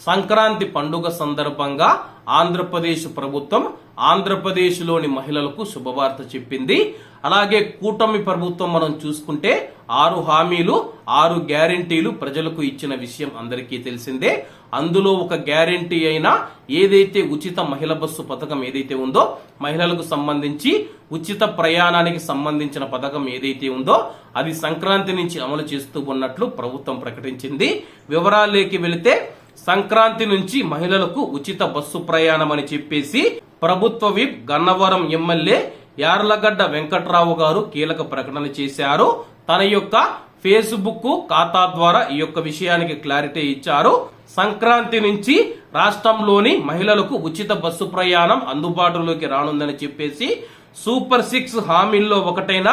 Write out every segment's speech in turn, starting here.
సంక్రాంతి పండుగ సందర్భంగా ఆంధ్రప్రదేశ్ ప్రభుత్వం ఆంధ్రప్రదేశ్లోని మహిళలకు శుభవార్త చెప్పింది. అలాగే కూటమి ప్రభుత్వం మనం చూసుకుంటే ఆరు హామీలు ఆరు గ్యారెంటీలు ప్రజలకు ఇచ్చిన విషయం అందరికీ తెలిసిందే. అందులో ఒక గ్యారెంటీ అయిన ఏదైతే ఉచిత మహిళ బస్సు పథకం ఏదైతే ఉందో మహిళలకు సంబంధించి ఉచిత ప్రయాణానికి సంబంధించిన పథకం ఏదైతే ఉందో అది సంక్రాంతి నుంచి అమలు చేస్తూ ఉన్నట్లు ప్రభుత్వం ప్రకటించింది. వివరాలేకి వెళితే సంక్రాంతి నుంచి మహిళలకు ఉచిత బస్సు ప్రయాణం అని చెప్పేసి ప్రభుత్వ విప్ గన్నవరం ఎమ్మెల్యే యార్లగడ్డ వెంకట్రావు గారు కీలక ప్రకటన చేశారు. తన యొక్క ఫేస్బుక్ ఖాతా ద్వారా ఈ యొక్క విషయానికి క్లారిటీ ఇచ్చారు. సంక్రాంతి నుంచి రాష్ట్రంలోని మహిళలకు ఉచిత బస్సు ప్రయాణం అందుబాటులోకి రానుందని చెప్పేసి సూపర్ సిక్స్ హామీల్లో ఒకటైన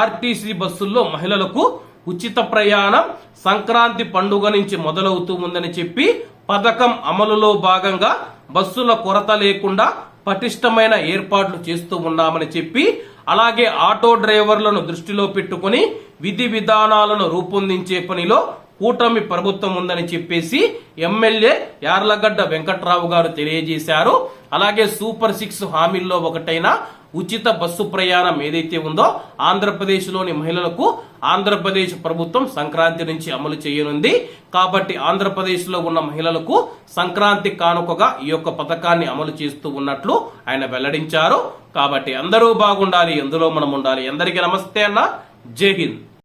ఆర్టీసీ బస్సుల్లో మహిళలకు ఉచిత ప్రయాణం సంక్రాంతి పండుగ నుంచి మొదలవుతూ ఉందని చెప్పి పథకం అమలులో భాగంగా బస్సుల కొరత లేకుండా పటిష్టమైన ఏర్పాట్లు చేస్తూ ఉన్నామని చెప్పి అలాగే ఆటో డ్రైవర్లను దృష్టిలో పెట్టుకుని విధి విధానాలను రూపొందించే పనిలో కూటమి ప్రభుత్వం ఉందని చెప్పేసి ఎమ్మెల్యే యార్లగడ్డ వెంకట్రావు గారు తెలియజేశారు. అలాగే సూపర్ సిక్స్ హామీల్లో ఒకటైన ఉచిత బస్సు ప్రయాణం ఏదైతే ఉందో ఆంధ్రప్రదేశ్లోని మహిళలకు ఆంధ్రప్రదేశ్ ప్రభుత్వం సంక్రాంతి నుంచి అమలు చేయనుంది. కాబట్టి ఆంధ్రప్రదేశ్లో ఉన్న మహిళలకు సంక్రాంతి కానుకగా ఈ యొక్క పథకాన్ని అమలు చేస్తూ ఉన్నట్లు ఆయన వెల్లడించారు. కాబట్టి అందరూ బాగుండాలి ఎందులో మనం ఉండాలి. అందరికీ నమస్తే అన్న. జై హింద్.